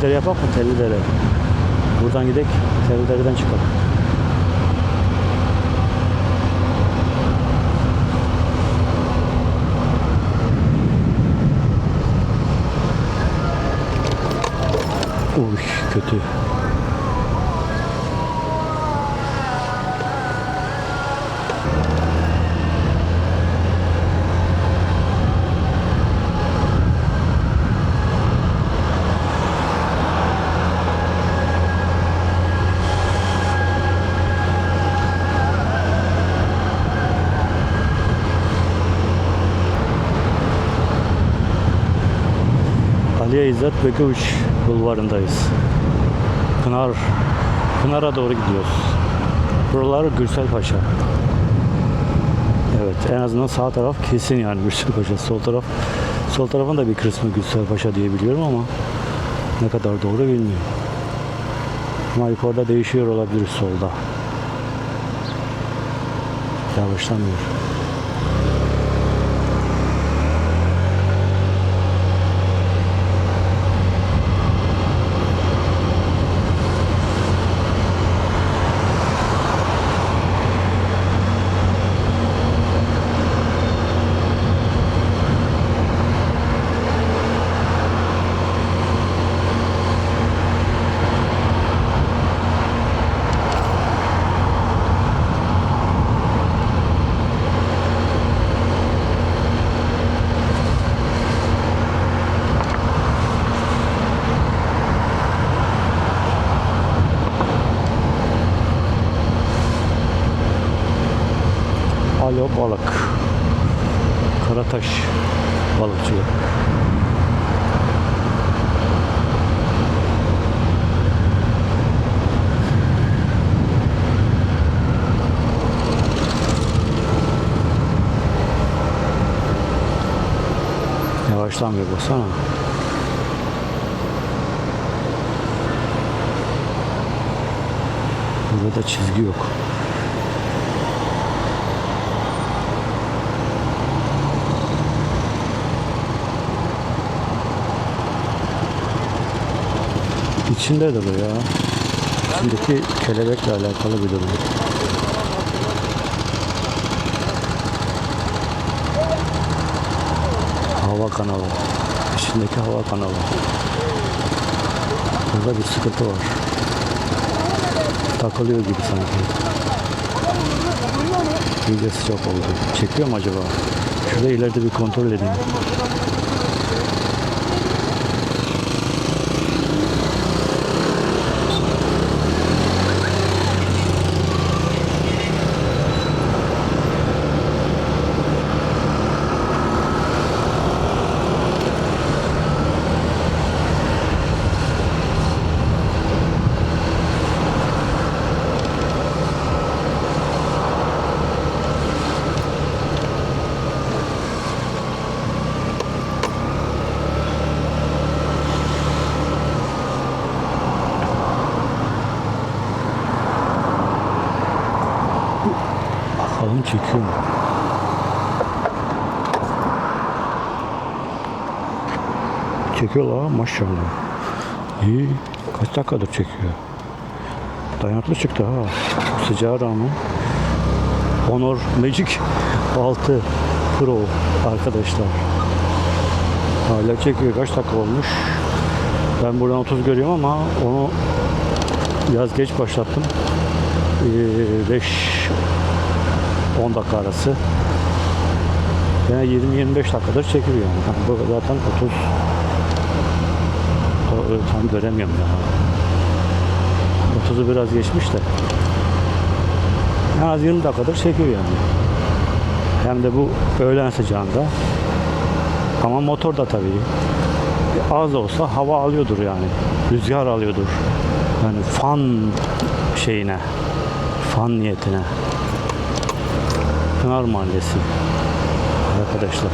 Tellidere yapak mı? Tellidere. Buradan gidek. Tellidere'den çıkalım. Uy kötü. Aliye İzzet Bekıvuç bulvarındayız. Pınar, Pınar'a doğru gidiyoruz. Buralar Gürsel Paşa. Evet en azından sağ taraf kesin yani Gürsel Paşa. Sol taraf sol tarafın da bir kısmı Gürsel Paşa diye biliyorum ama ne kadar doğru bilmiyorum. Ama yukarıda değişiyor olabilir solda. Yavaşlamıyor. Yavaşlamıyor baksana. Burada çizgi yok. İçinde de bu ya. İçindeki kelebekle alakalı bir durum. Kanalı. İçindeki hava kanalı. Burada bir sıkıntı var. Takılıyor gibi sanki. İyice sıcak oldu. Çekiyor mu acaba? Şurada ileride bir kontrol edeyim. Bakalım çekiyor mu? Çekiyor la maşallah. İyi. Kaç dakikadır çekiyor. Dayanıklı çıktı ha. Sıcağa rağmen. Honor Magic 6 Pro arkadaşlar. Hala çekiyor. Kaç dakika olmuş? Ben buradan 30 görüyorum ama onu biraz geç başlattım. 5 10 dakika arası. Yani 20-25 dakikadır çekiyor yani. Bu zaten 30 o, o, tam göremiyorum ya. 30'u biraz geçmiş de. En az 20 dakikadır çekiyor yani. Hem de bu öğlen sıcağında. Ama motor da tabii. Az olsa hava alıyordur yani. Rüzgar alıyordur. Yani fan şeyine. Fan niyetine. Pınar Mahallesi arkadaşlar.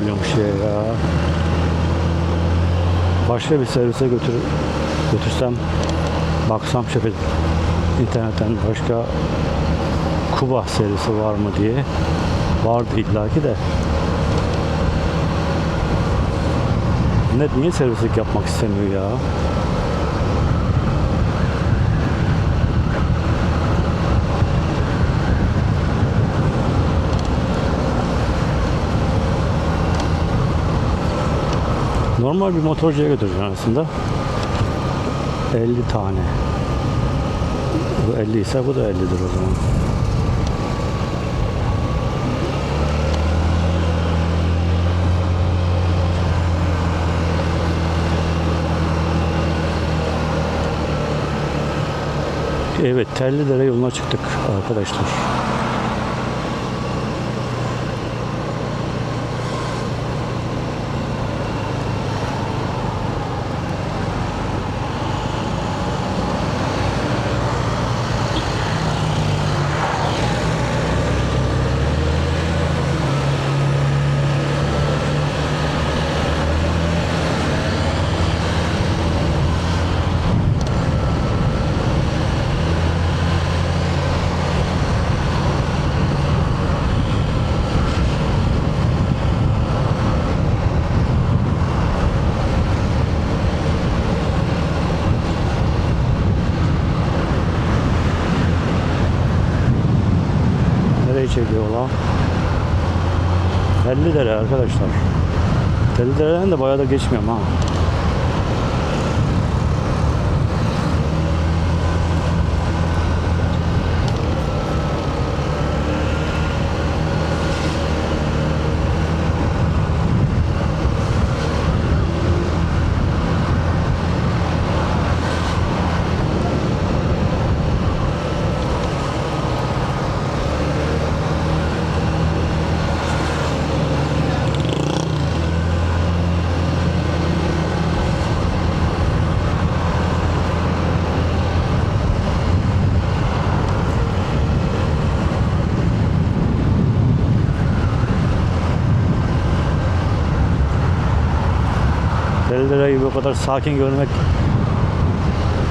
Oluyormuş ya ya. Başka bir servise götür götürsem baksam şöyle internetten başka Kuba serisi var mı diye. Vardı illaki de. Ne, niye servislik yapmak istemiyor ya? Normal bir motorcuya götüreceksin aslında. 50 tane. Bu 50 ise bu da 50'dir o zaman. Evet, Tellidere yoluna çıktık arkadaşlar. Nereye çekiyor lan? Tellidere arkadaşlar. Tellidere'den de bayağı da geçmiyorum ha. Tellidere'yi bu kadar sakin görmek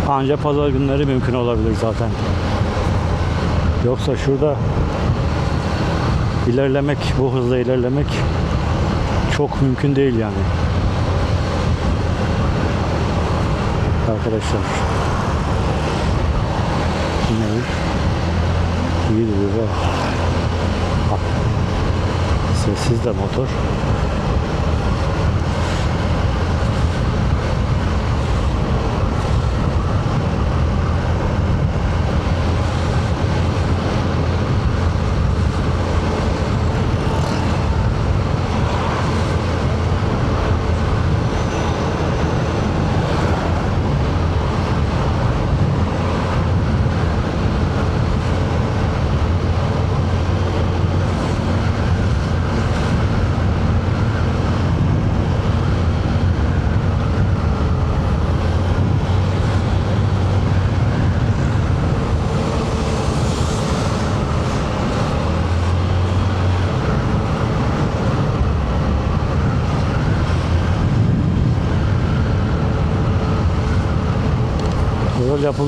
ancak pazar günleri mümkün olabilir zaten. Yoksa şurada ilerlemek, bu hızla ilerlemek çok mümkün değil yani. Arkadaşlar. Ne? İyi duruyor. Sessiz de motor.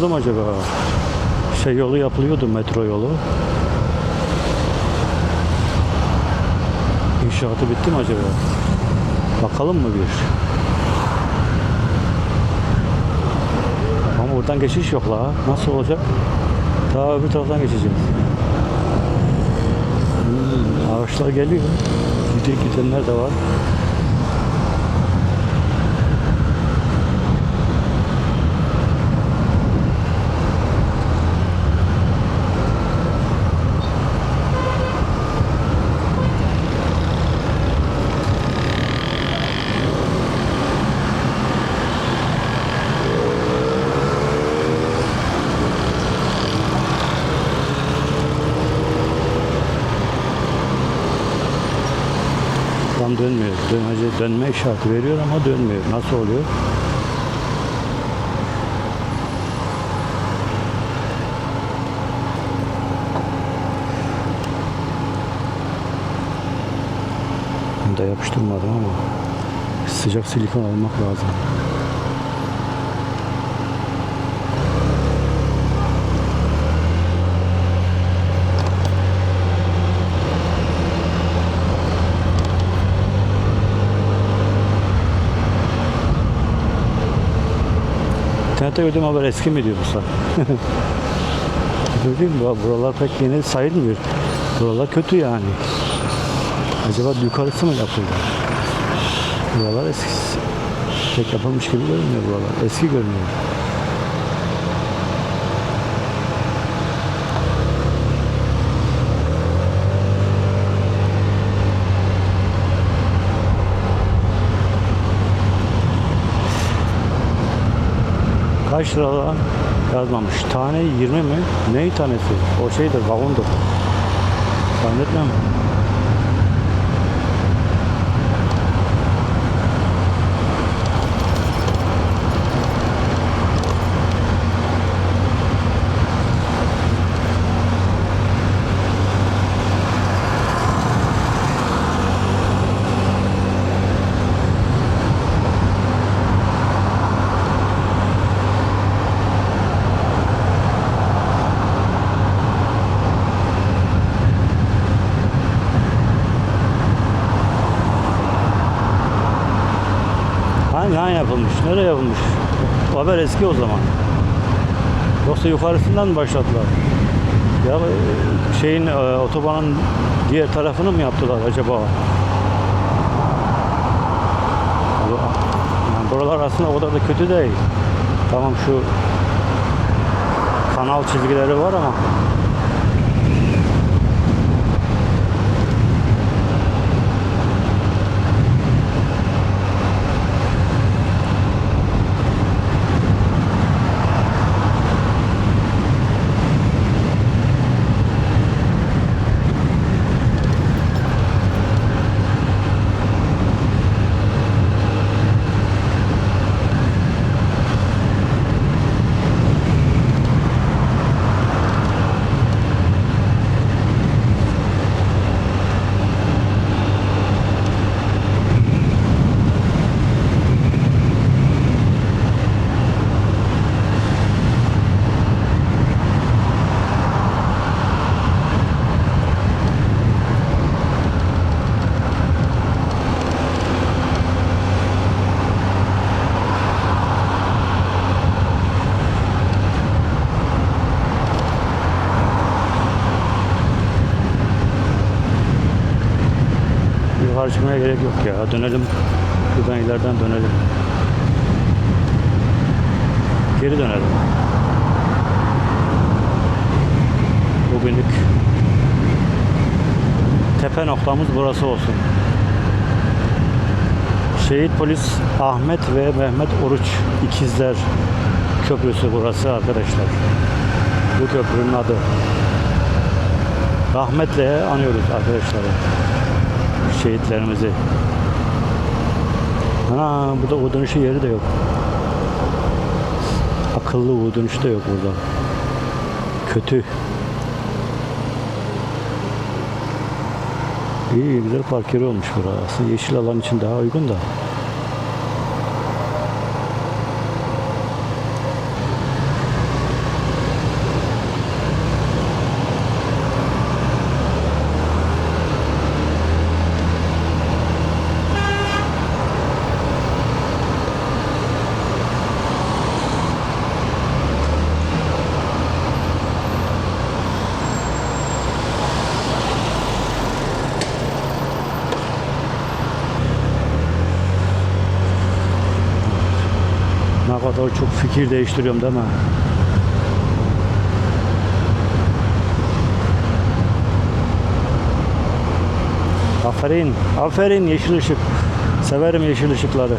Yapıldı mı acaba? Şey yolu yapılıyordu metro yolu. İnşaatı bitti mi acaba? Bakalım mı bir? Ama buradan geçiş yok la. Nasıl olacak? Daha öbür taraftan geçeceğiz. Hmm, ağaçlar geliyor. Gidip gidenler de var. Tam dönmüyor. Dönece, dönme işareti veriyor ama dönmüyor. Nasıl oluyor? Bunu da yapıştırmadım ama sıcak silikon almak lazım. İnternette gördüğüm haber eski mi diyor Musa? Mü? Buralar pek yeni sayılmıyor. Buralar kötü yani. Acaba yukarısı mı yapıldı? Buralar eski. Pek yapılmış gibi görünmüyor buralar. Eski görünüyor. Kaç lira yazmamış. Tane 20 mi? Neyi tanesi? O şeydir, kavundur. Zannetmem. Hangi han yapılmış? Nereye yapılmış? O haber eski o zaman. Yoksa yukarısından mı başladılar? Ya e, şeyin e, otobanın diğer tarafını mı yaptılar acaba? Yani buralar aslında o kadar da kötü değil. Tamam şu kanal çizgileri var ama çıkmaya gerek yok ya. Dönelim. Buradan ileriden dönelim. Geri dönelim. Bugünlük tepe noktamız burası olsun. Şehit polis Ahmet ve Mehmet Oruç ikizler köprüsü burası arkadaşlar. Bu köprünün adı. Rahmetle anıyoruz arkadaşlar şehitlerimizi. Ha burada U dönüşü yeri de yok. Akıllı U dönüşü de yok burada. Kötü. İyi güzel park yeri olmuş burası. Yeşil alan için daha uygun da. Ne kadar çok fikir değiştiriyorum değil mi? Aferin, aferin yeşil ışık. Severim yeşil ışıkları.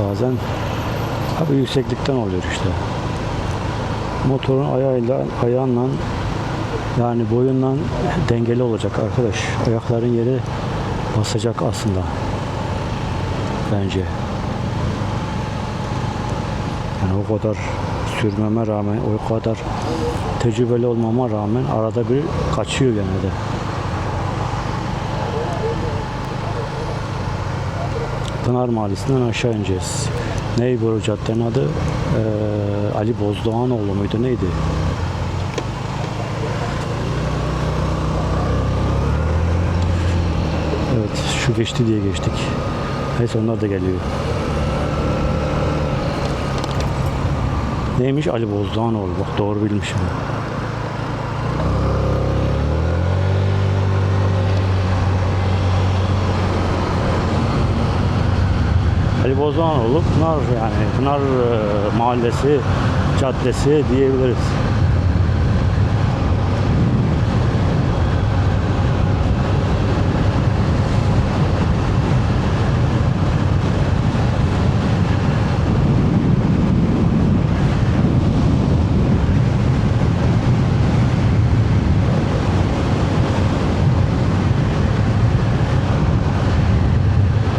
Bazen abi yükseklikten oluyor işte. Motorun ayağıyla, ayağınla yani boyundan dengeli olacak arkadaş. Ayakların yeri basacak aslında. Bence. Yani o kadar sürmeme rağmen, o kadar tecrübeli olmama rağmen arada bir kaçıyor gene Pınar Mahallesi'nden aşağı ineceğiz. Ney bu caddenin adı? Ee, Ali Bozdoğanoğlu muydu neydi? Evet şu geçti diye geçtik. Neyse onlar da geliyor. Neymiş Ali Bozdoğanoğlu bak doğru bilmişim. Ali Bozdoğanoğlu Pınar yani Pınar e, mahallesi caddesi diyebiliriz.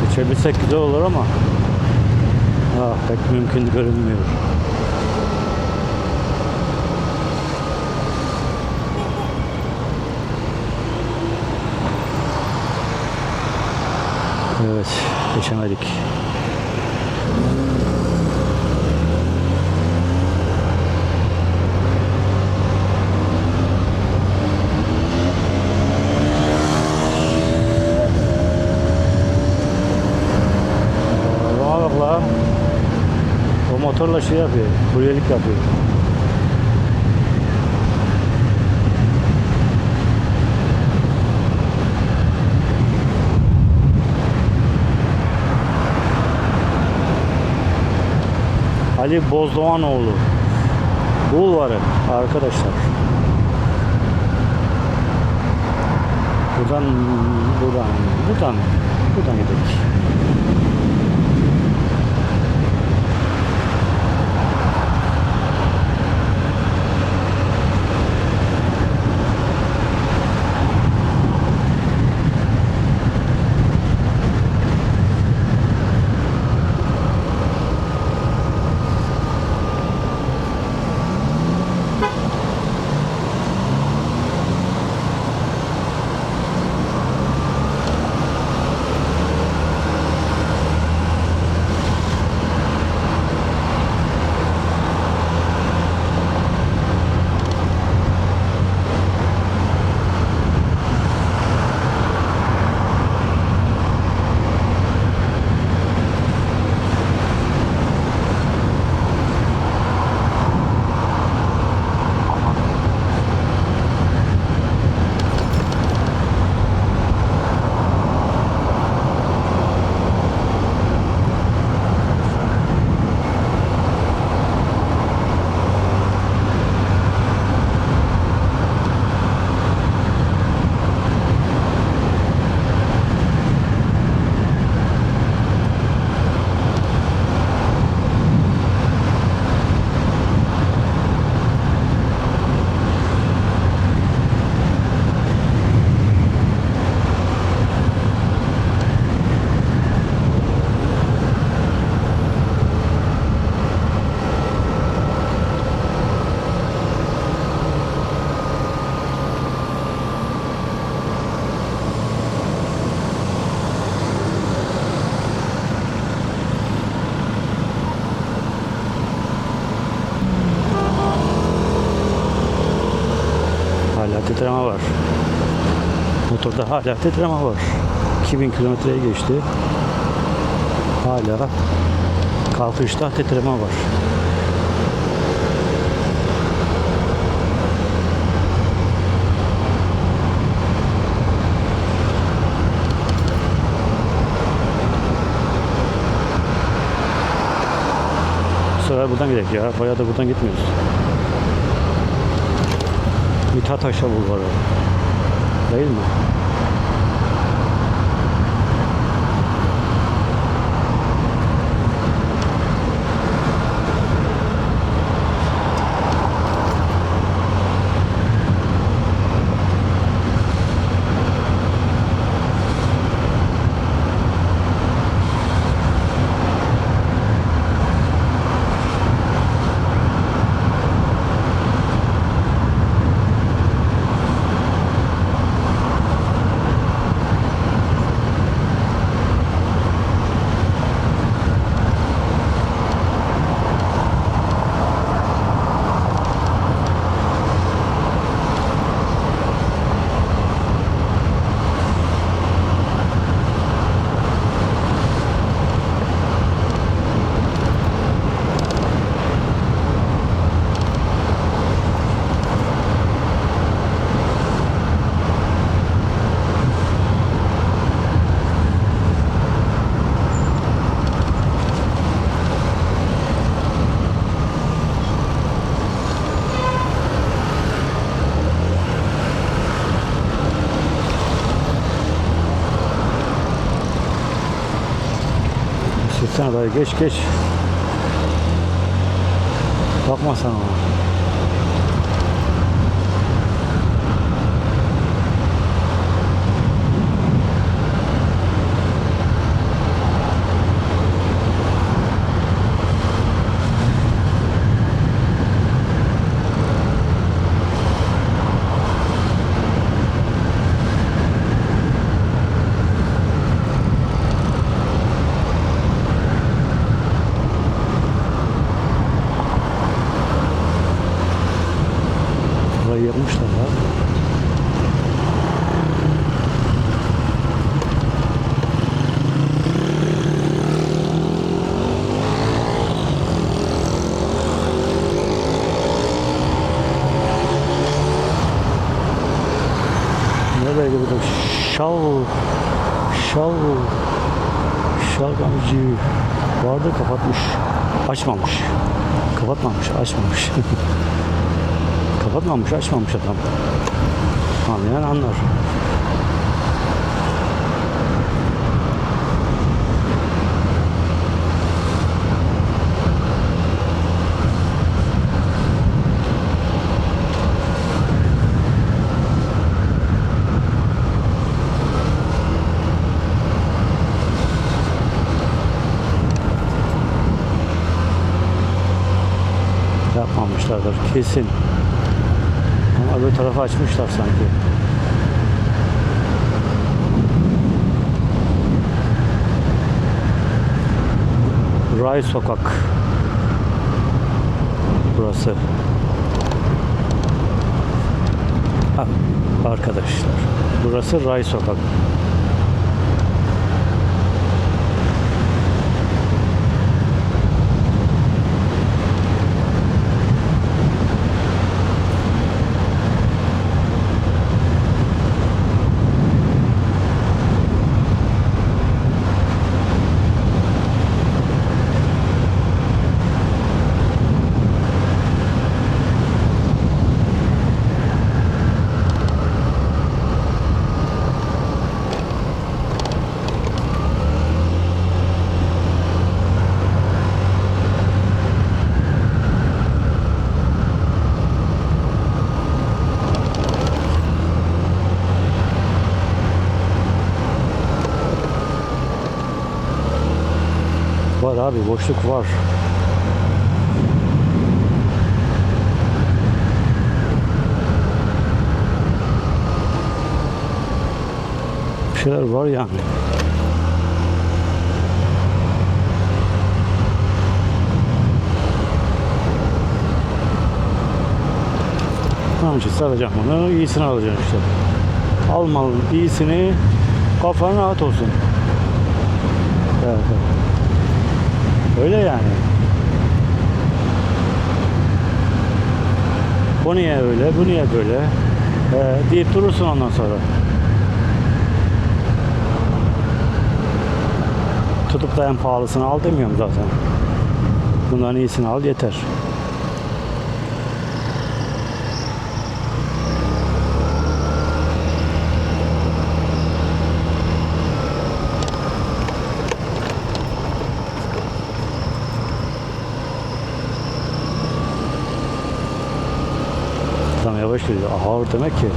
Geçebilsek güzel olur ama pek mümkün görünmüyor. Evet, geçemedik. Bana bak la. O motorla şey yapıyor, kuryelik yapıyor. Ali Bozdoğanoğlu. Bulvarı arkadaşlar. Buradan, buradan, buradan, buradan gidelim. Titreme var. Motorda hala titreme var. 2000 kilometreye geçti. Hala kalkışta titreme var. Sefer buradan gidelim ya. Bayağı da buradan gitmiyoruz. Mithat Aşa Bulvarı. Değil mi? Geçsene dayı geç geç. Bakma sen ona. Yapmışlar ya. Nereye gidiyor? Şal, şal, şalgamcı vardı kapatmış, açmamış, kapatmamış, açmamış. Kapatmamış, açmamış adam. Anlayan anlar. Yapmamışlardır kesin. Öbür tarafı açmışlar sanki. Ray Sokak. Burası. Ha, arkadaşlar. Burası Ray Sokak. Abi boşluk var. Bir şeyler var yani. İşte alacağım bunu. iyisini alacağım işte. Almalının iyisini kafan rahat olsun. Evet, evet. Öyle yani. Bu niye öyle, bu niye böyle ee, deyip durursun ondan sonra. Tutup da en pahalısını al demiyorum zaten. Bundan iyisini al yeter. Adam yavaş gidiyor. Ağır demek ki.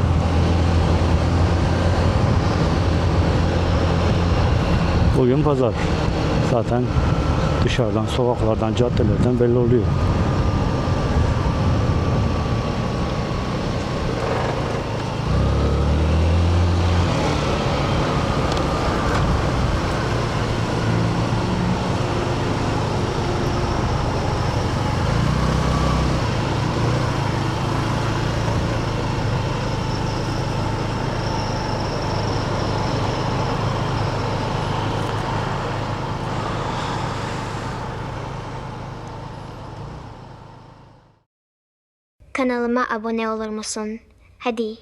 Bugün pazar. Zaten dışarıdan, sokaklardan, caddelerden belli oluyor. Kanalıma abone olur musun? Hadi.